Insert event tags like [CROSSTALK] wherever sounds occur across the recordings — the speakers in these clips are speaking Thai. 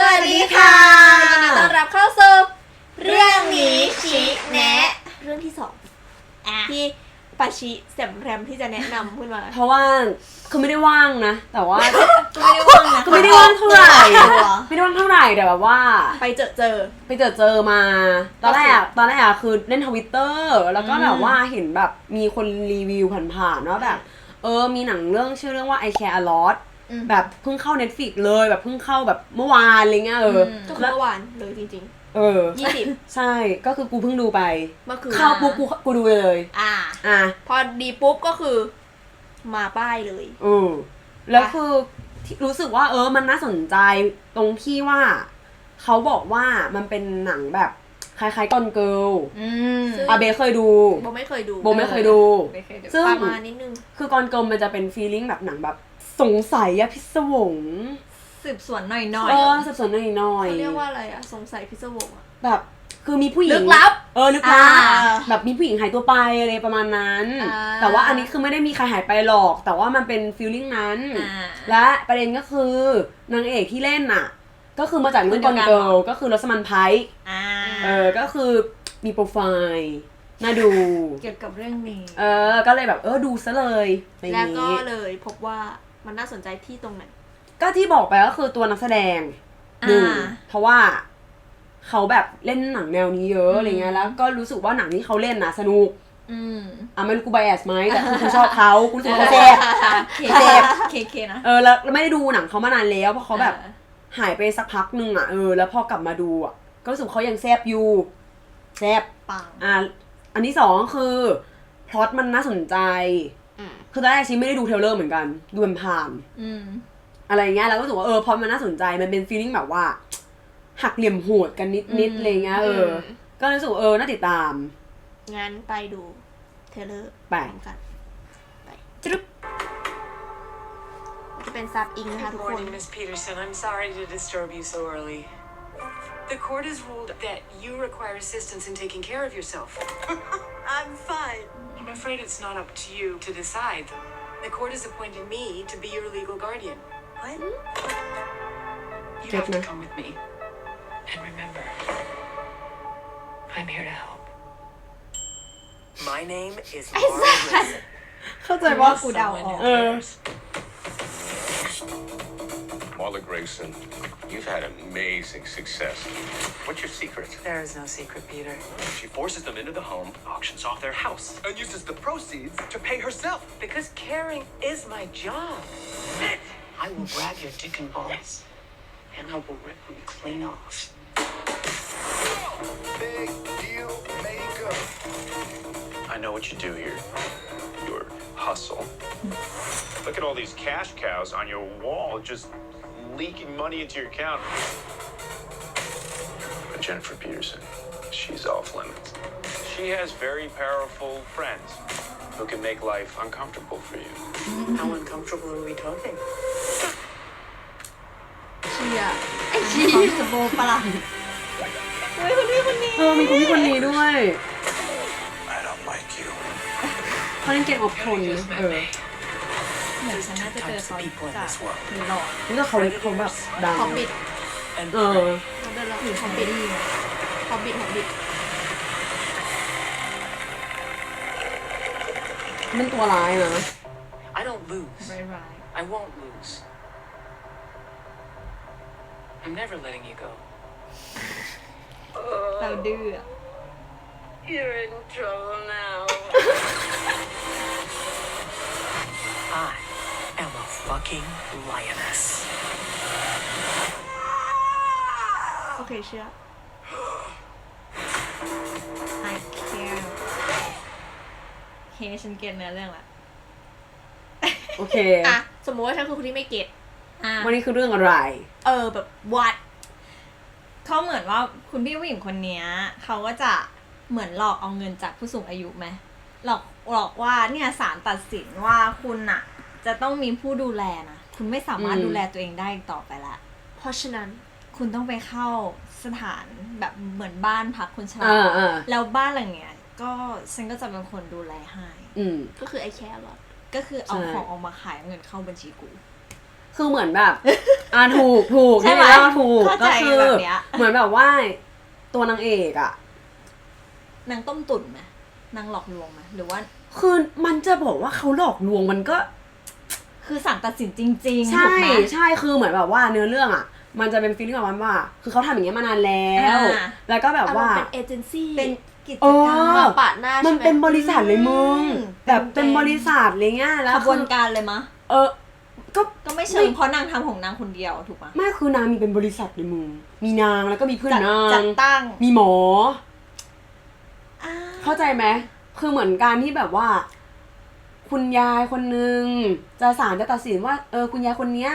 สวัสดีค่ะยินดีต้อนรับเข้าสู่เรื่องนี้ชี้แนะ เรื่องที่สองที่ปาชิแสมแรมที่จะแนะนำขึ้นมา เพราะว่าคือไม่ได้ว่างนะ แต่ว่า ก็ไม่ได้ว่างนะก็ไม่ได้ว่างเท่าไหร่ตัวไม่ได้ว่างเท่าไหร่แต่แบบว่า ไปเจอเจอ ไปเจอเจอมา ตอนแรกอะตอนแรกอะคือเล่นทวิตเตอร์แล้วก็แบบว่าเห็นแบบมีคนรีวิวผ่านๆว่าแบบ เออมีหนังเรื่องชื่อเรื่องว่า I Care a Lot อืม แบบเพิ่งเข้า Netflix เลยแบบเพิ่งเข้าแบบเมื่อวานอะไรเงี้ยเอออก็คือแล้วเมื่อวานเลยจริงเออ ๆยี่สิบใช่ก็คือกูเพิ่งดูไป เมื่อคืนเข้าปุ๊บกูกูดูเลย อ่า อะพอดีปุ๊บก็คือ มาป้ายเลย เออแล้วคือที่รู้สึกว่า เออ มันน่าสนใจตรงที่ว่า เขาบอกว่ามันเป็นหนังแบบคล้ายๆกอนเกิลอืมซึ่ง อาเบเคยดู โบไม่เคยดูโบไม่เคยดู ไม่เคยดูซึ่ง ประมาณนิดนึง คือกอนเกิลมันจะเป็นฟีลลิ่งแบบหนังแบบ สงสัยอะพิศวงสืบสวนหน่อยหน่อยเออสับสนหน่อยเขาเรียกว่าอะไรอะสงสัยพิศวงอะๆแบบคือมีผู้หญิงลึกลับเออลึกลับอ่าแบบมีผู้หญิงหายตัวไปอะไรประมาณนั้น อ่า แต่ว่าอันนี้คือไม่ได้มีใครหายไปหรอก แต่ว่ามันเป็นฟีลลิ่งนั้น อ่า และประเด็นก็คือนางเอกที่เล่นน่ะ ก็คือมาจากเรื่องคกอนนเดียวกันเกิเหรลอก็คือรสมันไพค์อ่าเออก็คือมีโปรไฟล์น่าดู เกี่ยวกับเรื่องนี้ เออ ก็เลยแบบเออดูซะเลยอะไรอแล้วย่างก็นี้เลยพบว่า มันน่าสนใจที่ตรงไหน ก็ที่บอกไปก็คือตัวนักแสดงหนึ่งอ่าเพราะว่าเขาแบบเล่นหนังแนวนี้เยอะอืมอะไรเงี้ยแล้วก็รู้สึกว่าหนังที่เขาเล่นน่ะสนุกอืมอะไม่รู้กูไบแอสไหมแต่คือกูชอบเขากูรู้สึกว่าเขาแซ่บ เคเจ็บ เคเคนะเออแล้วแล้วไม่ได้ดูหนังเขามานานแล้วเพราะเขาแบบออหายไปสักพักหนึ่งอะเออแล้วพอกลับมาดูอะก็รู้สึกเขายังแซบอยู่แซบปัง อะอันที่สองคือพล็อตมันน่าสนใจอืม คือตอนแรกชิไม่ได้ดูเทรลเลอร์เหมือนกัน ดูผ่านอืมๆอะไรเงี้ยแล้วก็รู้สึกว่าเออพล็อตมันน่าสนใจมันเป็นฟีลลิ่งแบบว่า หักเหลี่ยมโหดกันนิดอืๆมอะไรเงี้ยเอออมก็รู้สึกว่าเออน่าติดตาม งั้นไปดูเทรลเลอร์ไปพร้อมกันไปจึ๊บจะเป็นซับอิงนะคะ Good ทุกคน morning, Miss Peterson. I'm sorry to disturb you so early. The court has ruled that you require assistance in taking care of yourself. I'm fine. I'm afraid it's not up to you to decide. The court has appointed me to be your legal guardian. What? You have to Goodness. come with me. And remember, I'm here to help. My name is Mara Wilson. [LAUGHS] เข้าใจว่า กูเดาออก Someone who cares. Marla Grayson, you've had amazing success. What's your secret? There is no secret, Peter. She forces them into the home, auctions off their house, and uses the proceeds to pay herself. Because caring is my job. Sit! I will grab your dick and balls, and I will rip them clean off. Big deal maker. I know what you do here. Your hustle. Look at all these cash cows on your wall just leaking money into your account. But Jennifer Peterson, she's off limits. She has very powerful friends who can make life uncomfortable for you. How uncomfortable are we talking? เชีย ไอ้ชีสโบปะล่ะเฮ้ยคนนี้คนนี้ เออมีคนที่คนนี้ด้วย [LAUGHS] I don't like you. เขาเล่นเกมออฟทนนะเออ เหมือนฉันน่าจะเจอเขาจากหรือหลอกนี่ก็เขาเขาแบบดังฮอบบิท And เออเขาเดินแล้วหรือฮคออบมเมบิทดี้นะฮอบบิทฮอบบิทมันตัวร้ายนะ I don't lose. ร้าย I won't lose. I'm never letting you go. ๆเราดื้ออะ You're in trouble now. I am a fucking lioness. โอเคเชื่อไอแคร์เคฉันเก็ตเนื้อเรื่องละโอเค อะ สมมติว่าฉันคือคนที่ไม่เก็ตอะ วันนี้คือเรื่องอะไร เออแบบวัดเขาเหมือนว่าคุณพี่ผู้หญิงคนเนี้ยเขาก็จะเหมือนหลอกเอาเงินจากผู้สูงอายุไหมหลอกหลอกว่าเนี่ยศาลตัดสินว่าคุณอะ จะต้องมีผู้ดูแลนะ คุณไม่สามารถอืม ดูแลตัวเองได้อีกต่อไปละ เพราะฉะนั้น คุณต้องไปเข้าสถานแบบเหมือนบ้านพักคนชราอ่าอ่าแล้วบ้านหลังเนี้ย ก็ฉันก็จะเป็นคนดูแลให้ อืม ก็คือไอแคร์หรอก็คือเอาใช่ ของออกมาขายเอาเงินเข้าบัญชีกู คือเหมือนแบบ อ่าถูกถูกใช่ไหมที่เล่าถูกเข้าใจก็คือ แบบเนี้ย เหมือนแบบว่าตัวนางเอกอะนางต้มตุ๋นไหมนางหลอกลวงไหมหรือว่า คือมันจะบอกว่าเขาหลอกลวงมันก็ คือสารตัดสินจริงๆใช่ถูกไหม ใช่คือเหมือนแบบว่าเนื้อเรื่องอะมันจะเป็นฟีลลิ่งแบบว่า คือเขาทำอย่างเงี้ยมานานแล้ว อ่า แล้วก็แบบอารมว่า ณ์เป็นเอเจนซี่เป็นกิจเอกรรมอมาปาดหน้ามันใช่ไหเป็นบริษัทเลยมึงอืมแบบเป็เป็นนบริษัทอะไรเงี้ยแล้วขบวนคือการเลยมะ เออก็ ก็ไม่เชิงเพราะนางทำของนางคนเดียวถูกปะ ไม่คือนางมีเป็นบริษัทเลยมึง มีนางแล้วก็มีเพื่อนจัดนาจังดตั้ง มีหมออ่าเข้าใจไหมคือเหมือนการที่แบบว่า คุณยายคนนึงจะศาลจะตัดสินว่าเออคุณยายคนเนี้ย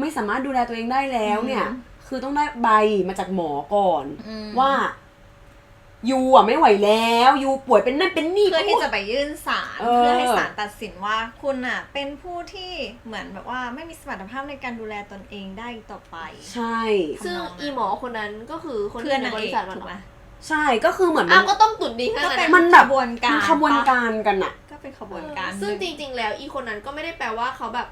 ไม่สามารถดูแลตัวเองได้แล้วเนี่ย คือต้องได้ใบมาจากหมอก่อนอืมว่ายูอะไม่ไหวแล้วยูป่วยเป็นนั่นเป็นนี่เพื่อที่จะไปยื่นศาลเออเพื่อให้ศาลตัดสินว่าคุณอะ เป็นผู้ที่เหมือนแบบว่าไม่มีสมรรถภาพในการดูแลตนเองได้อีกต่อไป ใช่ ซึ่งอีหมอคนนั้นก็คือคนที่เพื่อนในนางบเอริกษัทมันถูกเหรไหมอ ใช่ก็คือเหมือนมัอ้าวนก็ต้มตุ๋นดีขก็นาดเป็นนั้นมันแบบขบวนการมันขบวนการกันอะ ก็เป็นขบวนการซึ่งหจนึ่ริง ๆ แล้วอีคนนั้นก็ไม่ได้แปลว่าเขาแบบ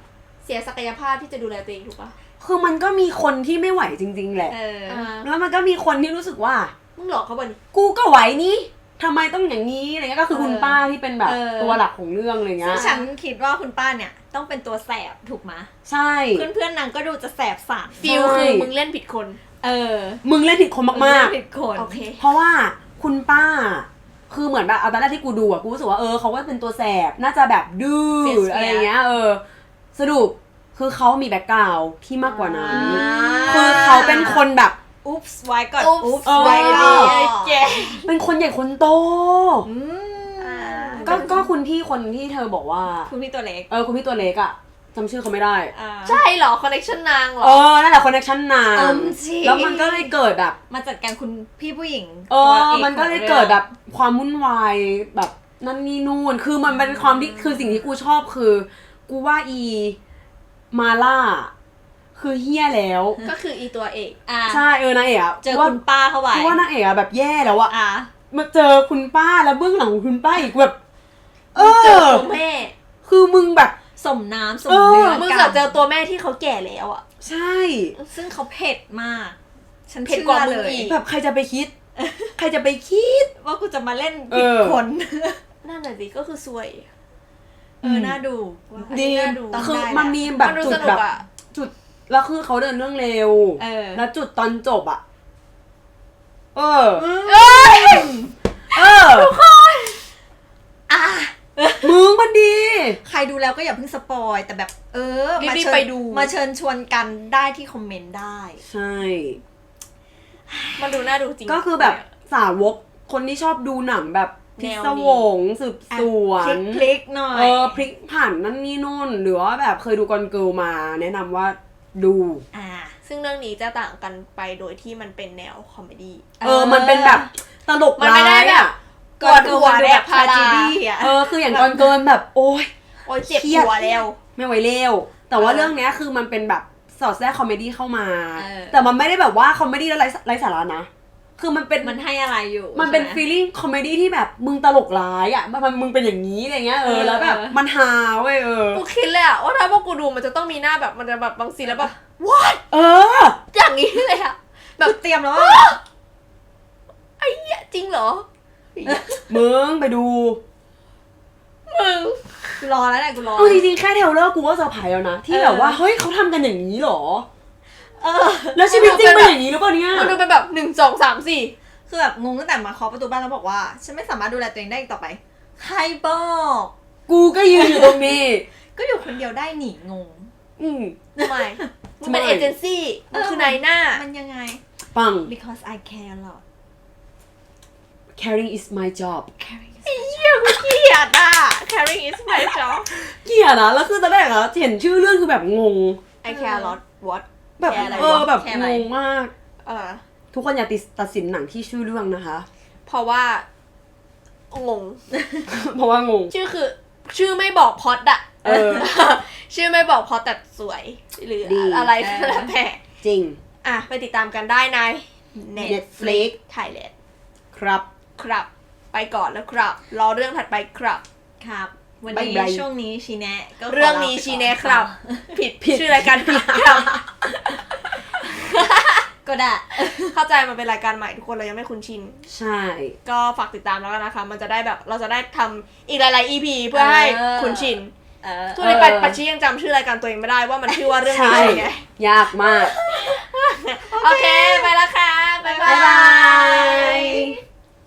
เสียศักยภาพที่จะดูแลตัวเองถูกปะคือมันก็มีคนที่ไม่ไหวจริง ๆ แหละ เอออ่าแล้วมันก็มีคนที่รู้สึกว่า มึงหลอกเขาบ่น กูก็ไหวนี่ทำไมต้องอย่างนี้อะไรเงี้ยก็คือคุณเออป้าที่เป็นแบบเออ ตัวหลักของเรื่องอะไรเงี้ซึ่ยงฉันคิดว่าคุณป้าเนี่ยต้องเป็นตัวแสบถูกไหมใช่เพื่อนเพื่อนๆนางก็ดูจะแสบสารฟิลคือมึงเล่นผิดคน เออ มึงเล่นผิดคนมากผิดคนโอเค ๆ เพราะว่าคุณป้า คือเหมือนแบบเอาตอนแรกที่กูดูอะกูรู้สึกว่าเออเขาก็เป็นตัวแสบน่าจะแบบดื้อเฟียสๆอะไรเงี้ยเออ สรุปคือเขามีแบ็กกราวด์ที่มากกว่านั้นอ่าคือเขาเป็นคนแบบ อุ๊บส์ไว้ก่อนอุ๊บส์อุ๊บเอส์อไว้ก่อน เจ๊เป็นคนใหญ่คนโตอืมอ่าก็ก็คุณพี่คนที่เธอบอกว่า คุณพี่ตัวเล็ก เออคุณพี่ตัวเล็กอะ จำชื่อเขาไม่ได้ อ่า ใช่เหรอคอนเนคชั่นนางเหรอเออ นั่นแหละคอนเนคชั่นนางเอิ่มจริง แล้วมันก็เลยเกิดแบบ มาจัดการคุณพี่ผู้หญิงเอตัวออกมันก็เลยของรื่องเกิดแบบความวุ่นวายแบบนั่นนี่นู่น คือมันเป็นความที่คือสิ่งที่กูชอบคือ กูว่าอีมาล่า คือเฮี้ยแล้ว ก็คืออีตัวเอก อ่าใช่เออนางเอกอะเจอกูว่าคุณป้าเข้าไว้กูว่านางเอกอะแบบแย่แล้วอะอ่ามาเจอคุณป้าแล้วเบื้องหลังของคุณป้าอีกแบบ เอเจออตัวแม่ คือมึงแบบ สมน้ำสมเออเนื้อมึงกักับนเจอตัวแม่ที่เขาแก่แล้วอะใช่ ซึ่งเขาเผ็ดมาก ฉันเผ็ดเชื่กว่าอมึเลงยอีก แบบใครจะไปคิด ใครจะไปคิด ว่ากูจะมาเล่นเอผิดอคน นั่นน่ะสิก็คือซวย เออน่าดูว่าอันดีนี้น่าดูคือต้องได้มันแหละมีแบบมันดูจุสดนุแบกบอะจุด แล้วคือเขาเดินเรื่องเร็ว เออแล้วจุดตอนจบอะเออ เอ้ยเอออะ มึงมันดี ใครดูแล้วก็อย่าเพิ่งสปอย แต่แบบ เออรีบๆมาเชิญไปดู มาเชิญชวนกันได้ที่คอมเมนต์ได้ ใช่ มันดูน่าดูจริง ก็คือแบบสาวกคนที่ชอบดูหนังแบบพิแนวนี้ศวงสืบสวพลินกพลิกๆหน่อย เออพลิกผ่านนั่นนี่นู่น หรือว่าแบบเคยดูกอนเกิลมา แนะนำว่าดู อ่า ซึ่งเรื่องนี้จะต่างกันไปโดยที่มันเป็นแนวคอมเมดี้ เออ มันเป็นแบบตลกมันไม่ได้ร้ายแบบ อะ กวนหัวดูแบบพารา tragedy อะเออคืออย่างกอนเกิลแบบโอ้ยโอ้ยเจ็บเครียดหัวแล้วไม่ไหวเร็วแต่ว่าเออเรื่องเนี้ยคือมันเป็นแบบสอดแทรกคอมเมดี้เข้ามาเออแต่มันไม่ได้แบบว่าคอมเมดี้แล้วไร้ไร้สาระนะคือมันเป็นมันให้อะไรอยู่ มันเป็นใช่ไหฟีลลิ่งคอมเมดี้ที่แบบมึงตลกร้ายอะมันมันมึงเป็นอย่างนี้อะไรเงี้ยเออเออแล้วแบบมันฮาเว้ยเออกูคิดเลยอะว่าถ้าพวกกูดูมันจะต้องมีหน้าแบบมันจะแบบบางซีนแล้วแบบ what เออ อย่างนี้เลยอะแบบคือเตรียมแล้วว่าไอ้เหี้ยจริงเหรอไอ้เหี้ย มึงไปดู มึงกูรอแล้วแหละกูรอ เอาจริงๆ แค่เทรลเลอร์กูก็เซอร์ไพรส์แล้วนะ ที่เออแบบว่า เฮ้ยเขาทำกันอย่างนี้เหรอ เออแล้วชีวิตจริงเป็นอย่างนี้หรือเปล่าเนี่ยมันดูเป็นแบบหนึ่งสองสามสี่คือแบบงงตั้งแต่มาเคาะประตูบ้านแล้วบอกว่า ฉันไม่สามารถดูแลตัวเองได้อีกต่อไป ใครบอก กูก็ยืนอยู่ตรงนี้ ก็อยู่คนเดียวได้หนีงง อืม ทำไมมึงเป็นทำไมเอเจนซี่มึงคือนายหน้า มันยังไง ปัง because I care a lot caring is my job caring is ไอ้เหี้ยกูเกลียดอะ carrying is my job เกลียดนะแล้วคือตอนแรกอะเห็นชื่อเรื่องคือแบบงง I care a lot what แบบแค่อะไรเออวะแบบแค่อะไร งงมาก เออทุกคนอย่าติดตัดสินหนังที่ชื่อเรื่องนะคะ เพราะว่างง เพราะว่างง ชื่อคือ ชื่อไม่บอกพล็อดอะเออชื่อไม่บอกพล็อดแต่สวย หรือดี อะไรก็แล้วแต่จริง อะ ไปติดตามกันได้ใน Netflix Thailand ครับ ครับ ไปก่อนแล้วครับ รอเรื่องถัดไปครับ ครับ วันบ๊ายนี้บาย ช่วงนี้ชีแนะก็ขเรื่องนี้ลาไปชีก่อเนะครับผิดชื่อรายการผิดครับ ก็ได้ เข้าใจมันเป็นรายการใหม่ทุกคนเรายังไม่คุ้นชิน ใช่ ก็ฝากติดตามแล้วกันนะคะ มันจะได้แบบเราจะได้ทำอีกหลาย ๆ EP เพื่อให้เออ คุ้นชินเออทุกในปัจปัจชิยังจำชื่อรายการตัวเองไม่ได้ว่ามันชื่อว่าเรื่องใช่นี้ไงยากมาก โอเค ไปแล้วค่ะ บ๊ายบาบ๊ายบาย ย